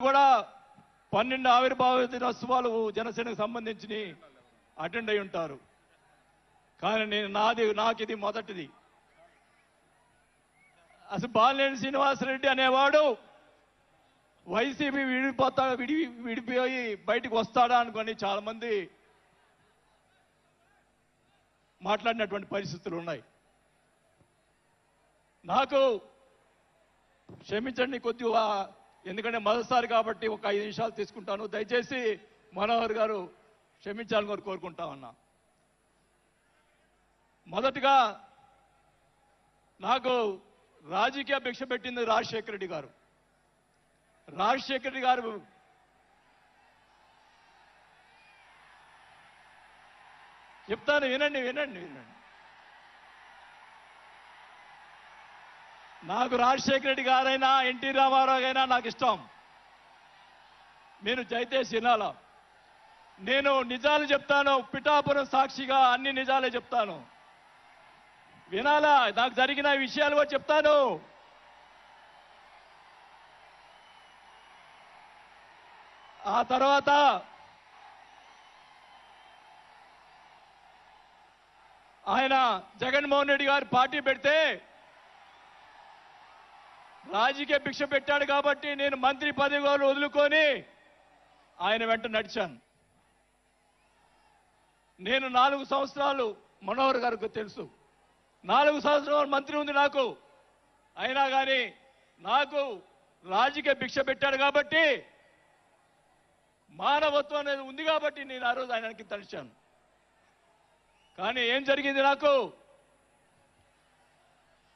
కూడా పన్నెండు ఆవిర్భావ దినోత్సవాలు జనసేనకు సంబంధించి అటెండ్ అయి ఉంటారు. కానీ నేను నాది నాకు ఇది మొదటిది. అసలు బాలినేని శ్రీనివాసరెడ్డి అనేవాడు వైసీపీ విడిపోతా విడి విడిపోయి బయటకు వస్తాడా అనుకొని చాలా మంది మాట్లాడినటువంటి పరిస్థితులు ఉన్నాయి. నాకు క్షమించండి కొద్దిగా ఎందుకంటే మొదటిసారి కాబట్టి ఒక ఐదు నిమిషాలు తీసుకుంటాను. దయచేసి మనోహర్ గారు క్షమించాలని కోరు కోరుకుంటా ఉన్నా. మొదటగా నాకు రాజకీయ భిక్ష పెట్టింది రాజశేఖర రెడ్డి గారు. రాజశేఖర రెడ్డి గారు చెప్తాను వినండి వినండి వినండి. నాకు రాజశేఖర రెడ్డి గారైనా ఎన్టీ రామారావు అయినా నాకు ఇష్టం. నేను జైతే వినాల నేను నిజాలు చెప్తాను పిఠాపురం సాక్షిగా అన్ని నిజాలే చెప్తాను. వినాలా? నాకు జరిగిన విషయాలు కూడా చెప్తాను. ఆ తర్వాత ఆయన జగన్మోహన్ రెడ్డి గారు పార్టీ పెడితే రాజకీయ భిక్ష పెట్టాడు కాబట్టి నేను మంత్రి పదవి వదులుకొని ఆయన వెంట నడిచాను. నేను నాలుగు సంవత్సరాలు మనోహర్ గారికి తెలుసు. నాలుగు సంవత్సరాలు మంత్రి ఉంది నాకు. అయినా కానీ నాకు రాజకీయ భిక్ష పెట్టాడు కాబట్టి మానవత్వం అనేది ఉంది కాబట్టి నేను ఆ రోజు ఆయనకి తలిచాను కానీ ఏం జరిగింది నాకు?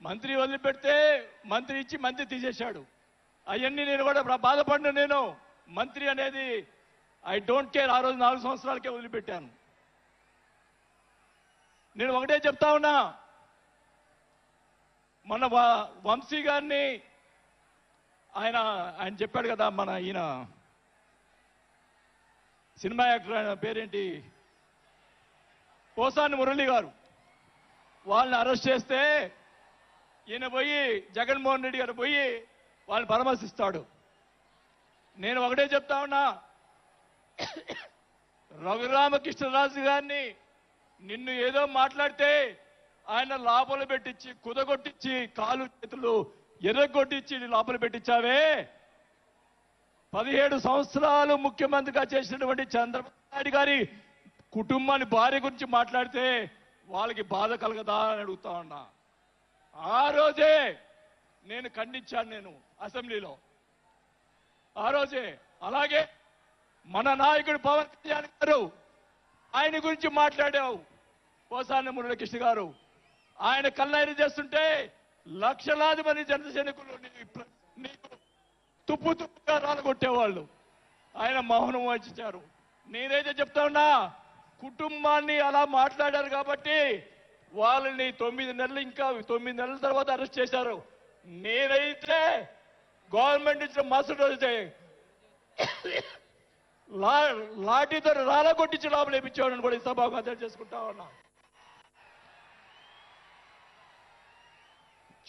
మంత్రి వదిలిపెడితే మంత్రి ఇచ్చి మంత్రి తీసేశాడు. అవన్నీ నేను కూడా బాధపడిన నేను. మంత్రి అనేది ఐ డోంట్ కేర్ ఆ రోజు నాలుగు సంవత్సరాలకే వదిలిపెట్టాను. నేను ఒకటే చెప్తా ఉన్నా. మన వ- వంశీ గారిని ఆయన ఆయన చెప్పాడు కదా మన ఈయన సినిమా యాక్టర్ ఆయన పేరేంటి? పోసాని మురళి గారు. వాళ్ళని అరెస్ట్ చేస్తే ఈయన పోయి జగన్మోహన్ రెడ్డి గారు పోయి వాళ్ళని పరామర్శిస్తాడు. నేను ఒకటే చెప్తా ఉన్నా రఘురామకృష్ణరాజు గారిని నిన్ను ఏదో మాట్లాడితే ఆయన లోపల పెట్టించి కుదగొట్టించి కాలు చేతులు ఎర్రగొట్టించి లోపల పెట్టించావే. పదిహేడు సంవత్సరాలు ముఖ్యమంత్రిగా చేసినటువంటి చంద్రబాబు నాయుడు గారి కుటుంబాన్ని భార్య గురించి మాట్లాడితే వాళ్ళకి బాధ కలగదా అని అడుగుతా ఉన్నా. ఆ రోజే నేను ఖండించాను నేను అసెంబ్లీలో. ఆ రోజే అలాగే మన నాయకుడు పవన్ కళ్యాణ్ గారు ఆయన గురించి మాట్లాడావు. పోసాని మురళకృష్ణ గారు ఆయన కల్లైన చేస్తుంటే లక్షలాది మంది జన సైనికులు నీకు తుప్పు తుప్పుగా రాలగొట్టేవాళ్ళు. ఆయన మౌనం వహించారు. నేనైతే చెప్తా ఉన్నా కుటుంబాన్ని అలా మాట్లాడారు కాబట్టి వాళ్ళని తొమ్మిది నెలలు ఇంకా తొమ్మిది నెలల తర్వాత అరెస్ట్ చేశారు. నేనైతే గవర్నమెంట్ ఇచ్చిన మరుసటి రోజే లా లాఠీతో రాలగొట్టించి లోపల వేపించేవాడిని కూడా ఈ సభాగా చేసుకుంటా ఉన్నా.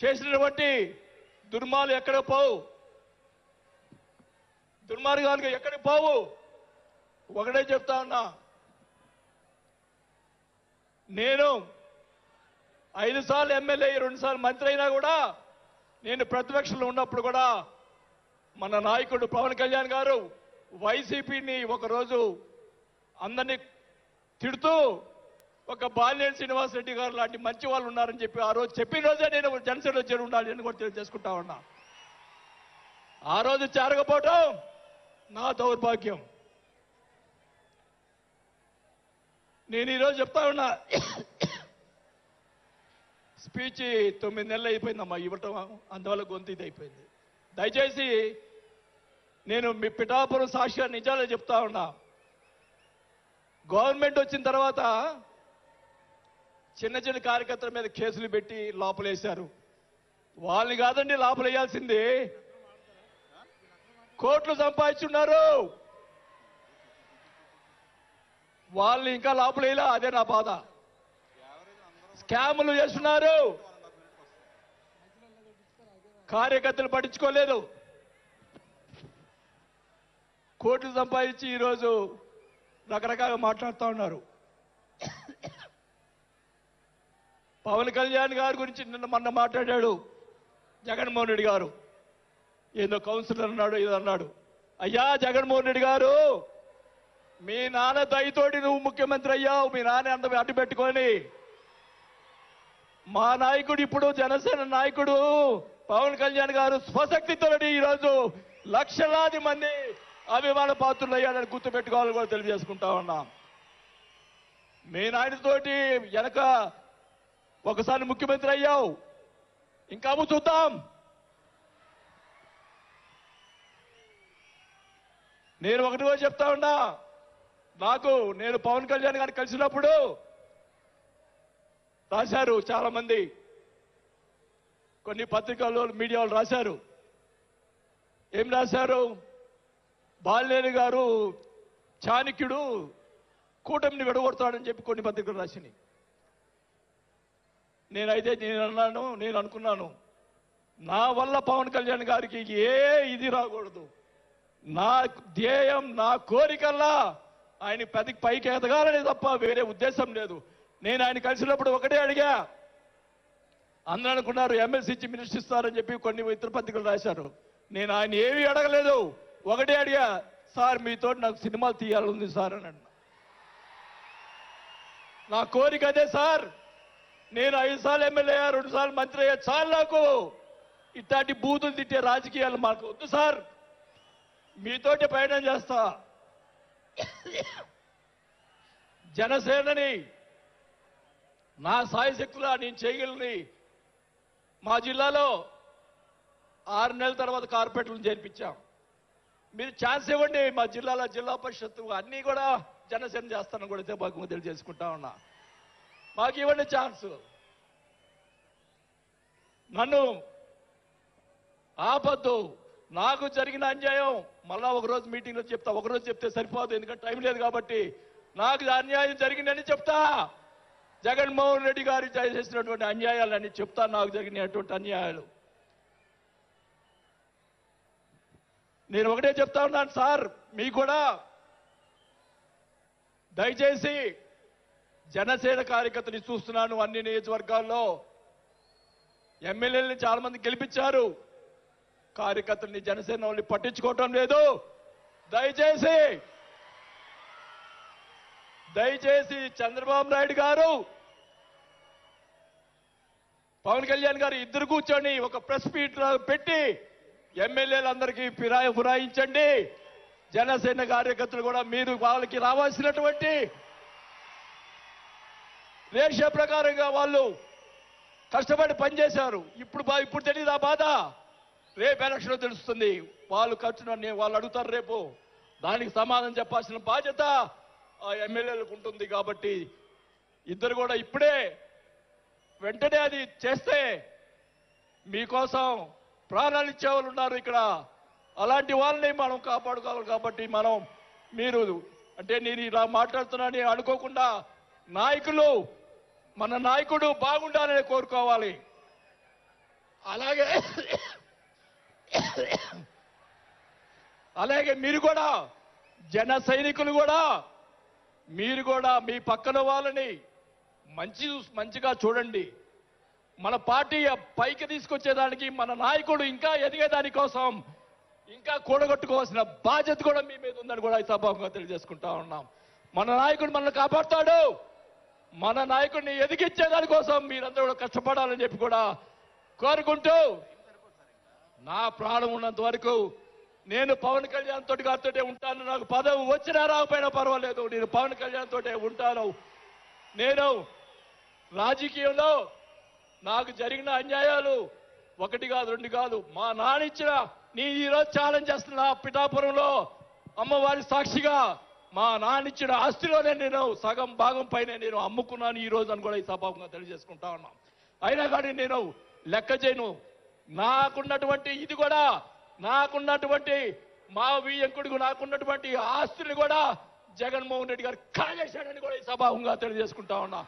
చేసినటువంటి దుర్మాలు ఎక్కడ పోవు? దుర్మార్గాలకు ఎక్కడ పోవు? ఒకటే చెప్తా ఉన్నా. నేను ఐదు సార్లు ఎమ్మెల్యే రెండు సార్లు మంత్రి అయినా కూడా నేను ప్రతిపక్షంలో ఉన్నప్పుడు కూడా మన నాయకుడు పవన్ కళ్యాణ్ గారు వైసీపీని ఒకరోజు అందరినీ తిడుతూ ఒక బాలినేని శ్రీనివాస్ రెడ్డి గారు లాంటి మంచి వాళ్ళు ఉన్నారని చెప్పి ఆ రోజు చెప్పిన రోజే నేను జనసేనలో చేరి ఉండాలి అని కూడా తెలియజేసుకుంటా ఉన్నా. ఆ రోజు చేరకపోవటం నా దౌర్భాగ్యం. నేను ఈరోజు చెప్తా ఉన్నా స్పీచ్ తొమ్మిది నెలలు అయిపోయిందమ్మా ఇవ్వటం అందువల్ల గొంతు ఇది అయిపోయింది. దయచేసి నేను మీ పిఠాపురం సాక్షిగా నిజాలు చెప్తా ఉన్నా. గవర్నమెంట్ వచ్చిన తర్వాత చిన్న చిన్న కార్యకర్తల మీద కేసులు పెట్టి లోపలేశారు. వాళ్ళని కాదండి లోపలేయాల్సింది. కోట్లు సంపాదించున్నారు. వాళ్ళని ఇంకా లోపలేలా అదే నా బాధ. స్కాములు చేస్తున్నారు. కార్యకర్తలు పట్టించుకోలేదు. కోట్లు సంపాదించి ఈరోజు రకరకాలుగా మాట్లాడుతూ ఉన్నారు. పవన్ కళ్యాణ్ గారి గురించి నిన్న మొన్న మాట్లాడాడు జగన్మోహన్ రెడ్డి గారు. ఏదో కౌన్సిలర్ అన్నాడు ఏదో అన్నాడు. అయ్యా జగన్మోహన్ రెడ్డి గారు మీ నాన్న దయతోటి నువ్వు ముఖ్యమంత్రి అయ్యావు మీ నాన్న అంత అడ్డు పెట్టుకొని మా నాయకుడు ఇప్పుడు జనసేన నాయకుడు. పవన్ కళ్యాణ్ గారు స్వశక్తితోటి ఈరోజు లక్షలాది మంది అభిమాన పాత్రులు అయ్యాడని గుర్తుపెట్టుకోవాలని కూడా తెలియజేసుకుంటా ఉన్నాం. మీ నాయనతోటి వెనక ఒకసారి ముఖ్యమంత్రి అయ్యావు. ఇంకా చూద్దాం. నేను ఒకటి కూడా చెప్తా ఉన్నా. నాకు నేను పవన్ కళ్యాణ్ గారిని కలిసినప్పుడు రాశారు చాలా మంది కొన్ని పత్రికల్లో మీడియా వాళ్ళు రాశారు. ఏం రాశారు? బాలినేని గారు చాణక్యుడు కూటమిని విడగొడతాడని చెప్పి కొన్ని పత్రికలు రాసినాయి. నేనైతే నేను అన్నాను నేను అనుకున్నాను నా వల్ల పవన్ కళ్యాణ్ గారికి ఏ ఇది రాకూడదు. నా ధ్యేయం నా కోరికల్లా ఆయన పెద్ద పైకి ఎదగాలని తప్ప వేరే ఉద్దేశం లేదు. నేను ఆయన కలిసినప్పుడు ఒకటే అడిగా. అందరూ అనుకున్నారు ఎమ్మెల్సీ ఇచ్చి మినిస్టర్ ఇస్తారని చెప్పి కొన్ని ఇతర పత్రికలు రాశారు. నేను ఆయన ఏమీ అడగలేదు. ఒకటే అడిగా సార్ మీతో నాకు సినిమాలు తీయాలని సార్ అని అన్నా. నా కోరిక అదే సార్. నేను ఐదు సార్లు ఎమ్మెల్యే అయ్యా రెండు సార్లు మంత్రి అయ్యా చాలు నాకు. ఇట్లాంటి బూతులు తిట్టే రాజకీయాలు మాకు వద్దు సార్. మీతోటి ప్రయాణం చేస్తా. జనసేనని నా సాయశక్తులా నేను చేయగలని. మా జిల్లాలో ఆరు నెలల తర్వాత కార్పొరేట్లను చేర్పించాం. మీరు ఛాన్స్ ఇవ్వండి మా జిల్లాలో జిల్లా పరిషత్ అన్నీ కూడా జనసేన చేస్తానని కూడా చెప్పక తెలియజేసుకుంటా ఉన్నా. మాకు ఇవ్వండి ఛాన్స్. నన్ను ఆపద్దు. నాకు జరిగిన అన్యాయం మళ్ళా ఒకరోజు మీటింగ్లో చెప్తా. ఒకరోజు చెప్తే సరిపోదు ఎందుకంటే టైం లేదు కాబట్టి. నాకు అన్యాయం జరిగిందని చెప్తా. జగన్మోహన్ రెడ్డి గారు చేసినటువంటి అన్యాయాలని చెప్తా నాకు జరిగినటువంటి అన్యాయాలు. నేను ఒకటే చెప్తా ఉన్నాను సార్ మీ కూడా. దయచేసి జనసేన కార్యకర్తని చూస్తున్నాను అన్ని నియోజకవర్గాల్లో. ఎమ్మెల్యేలని చాలా మంది గెలిపించారు. కార్యకర్తల్ని జనసేన వాళ్ళని పట్టించుకోవటం లేదు. దయచేసి దయచేసి చంద్రబాబు నాయుడు గారు పవన్ కళ్యాణ్ గారు ఇద్దరు కూర్చొని ఒక ప్రెస్ మీట్ పెట్టి ఎమ్మెల్యేలందరికీ ఫిరాయి ఫిరాయించండి. జనసేన కార్యకర్తలు కూడా మీరు వాళ్ళకి రావాల్సినటువంటి రేషియో ప్రకారంగా వాళ్ళు కష్టపడి పనిచేశారు. ఇప్పుడు ఇప్పుడు తెలియదు ఆ బాధ? రేపు ఎలక్షన్ తెలుస్తుంది. వాళ్ళు ఖర్చు వాళ్ళు అడుగుతారు రేపు. దానికి సమాధానం చెప్పాల్సిన బాధ్యత ఆ ఎమ్మెల్యేలకు ఉంటుంది కాబట్టి ఇద్దరు కూడా ఇప్పుడే వెంటనే అది చేస్తే మీకోసం ప్రాణాలు ఇచ్చే వాళ్ళు ఉన్నారు ఇక్కడ. అలాంటి వాళ్ళని మనం కాపాడుకోవాలి కాబట్టి మనం మీరు అంటే నేను ఇలా మాట్లాడుతున్నానని అనుకోకుండా నాయకులు మన నాయకుడు బాగుండాలని కోరుకోవాలి. అలాగే అలాగే మీరు కూడా జన సైనికులు కూడా మీరు కూడా మీ పక్కన వాళ్ళని మంచి మంచిగా చూడండి. మన పార్టీ పైకి తీసుకొచ్చేదానికి మన నాయకుడు ఇంకా ఎదిగేదాని కోసం ఇంకా కూడగొట్టుకోవాల్సిన బాధ్యత కూడా మీ మీద ఉందని కూడా ఈ సభాముగా తెలియజేసుకుంటా ఉన్నాం. మన నాయకుడు మనల్ని కాపాడుతాడు. మన నాయకుడిని ఎదిగించేదాని కోసం మీరందరూ కూడా కష్టపడాలని చెప్పి కూడా కోరుకుంటూ నా ప్రాణం ఉన్నంత వరకు నేను పవన్ కళ్యాణ్ తోటి గారితోటే ఉంటాను. నాకు పదవి వచ్చినా రాకపోయినా పర్వాలేదు. నేను పవన్ కళ్యాణ్ తోటే ఉంటాను. నేను రాజకీయంలో నాకు జరిగిన అన్యాయాలు ఒకటి కాదు రెండు కాదు. మా నానిచ్చిన నీ ఈరోజు ఛాలెంజ్ చేస్తున్నా పిఠాపురంలో అమ్మవారి సాక్షిగా మా నానిచ్చిన ఆస్తిలోనే నేను సగం భాగం పైన నేను అమ్ముకున్నాను ఈ రోజు అని కూడా ఈ సభాపంగా తెలియజేసుకుంటా ఉన్నాం. అయినా కానీ నేను లెక్క చేయను. నాకున్నటువంటి ఇది కూడా నాకున్నటువంటి మా వియంకుడికి నాకున్నటువంటి ఆస్తులు కూడా జగన్మోహన్ రెడ్డి గారు కాజేశాడని కూడా ఈ సభాముగా తెలియజేసుకుంటా ఉన్నా.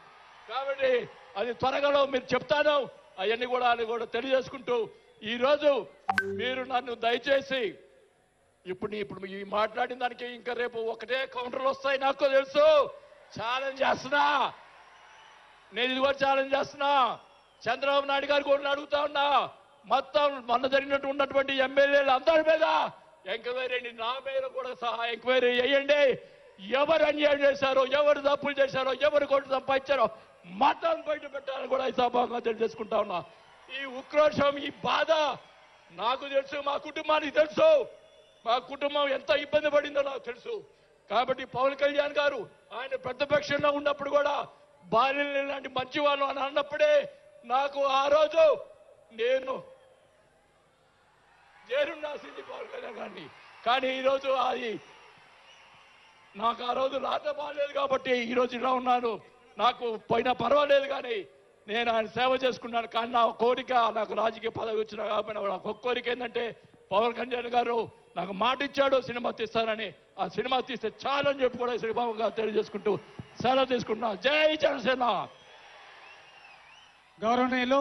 కాబట్టి అది త్వరగా మీరు చెప్తాను అవన్నీ కూడా అని కూడా తెలియజేసుకుంటూ ఈరోజు మీరు నన్ను దయచేసి ఇప్పుడు ఇప్పుడు ఈ మాట్లాడిన దానికి ఇంకా రేపు ఒకటే కౌంటర్లు వస్తాయి నాకు తెలుసు. ఛాలెంజ్ చేస్తున్నా. నేను ఇది కూడా ఛాలెంజ్ చేస్తున్నా. చంద్రబాబు నాయుడు గారు కూడా అడుగుతా ఉన్నా. మొత్తం మొన్న జరిగినట్టు ఉన్నటువంటి ఎమ్మెల్యేలు అందరి మీద ఎంక్వైరీ నా మీద కూడా సహా ఎంక్వైరీ చేయండి. ఎవరు అన్యాయం చేశారో ఎవరు తప్పులు చేశారో ఎవరు కొట్టు సంపాదించారో మతం బయట పెట్టాలని కూడా ఈ సభాగా తెలియజేసుకుంటా ఉన్నా. ఈ ఉక్రోషం ఈ బాధ నాకు తెలుసు మా కుటుంబానికి తెలుసు. మా కుటుంబం ఎంత ఇబ్బంది పడిందో నాకు తెలుసు. కాబట్టి పవన్ కళ్యాణ్ గారు ఆయన ప్రతిపక్షంలో ఉన్నప్పుడు కూడా బాల్యం లాంటి మంచివాళ్ళు అని అన్నప్పుడే నాకు ఆ రోజు నేను చేరుండాల్సింది పవన్ కళ్యాణ్ గారిని. కానీ ఈరోజు అది నాకు ఆ రోజు రాత బాగాలేదు కాబట్టి ఈరోజు ఇలా ఉన్నాను. నాకు పోయినా పర్వాలేదు కానీ నేను ఆయన సేవ చేసుకున్నాను. కానీ నా కోరిక నాకు రాజకీయ పదవి వచ్చిన కాబట్టి నాకు ఒక కోరిక ఏంటంటే పవన్ కళ్యాణ్ గారు నాకు మాట ఇచ్చాడు సినిమా తీస్తానని ఆ సినిమా తీస్తే చాలని చెప్పి కూడా శ్రీబాబు తెలియజేసుకుంటూ సెలవు తీసుకుంటున్నా. జై జనసేన! గౌరవనీయులు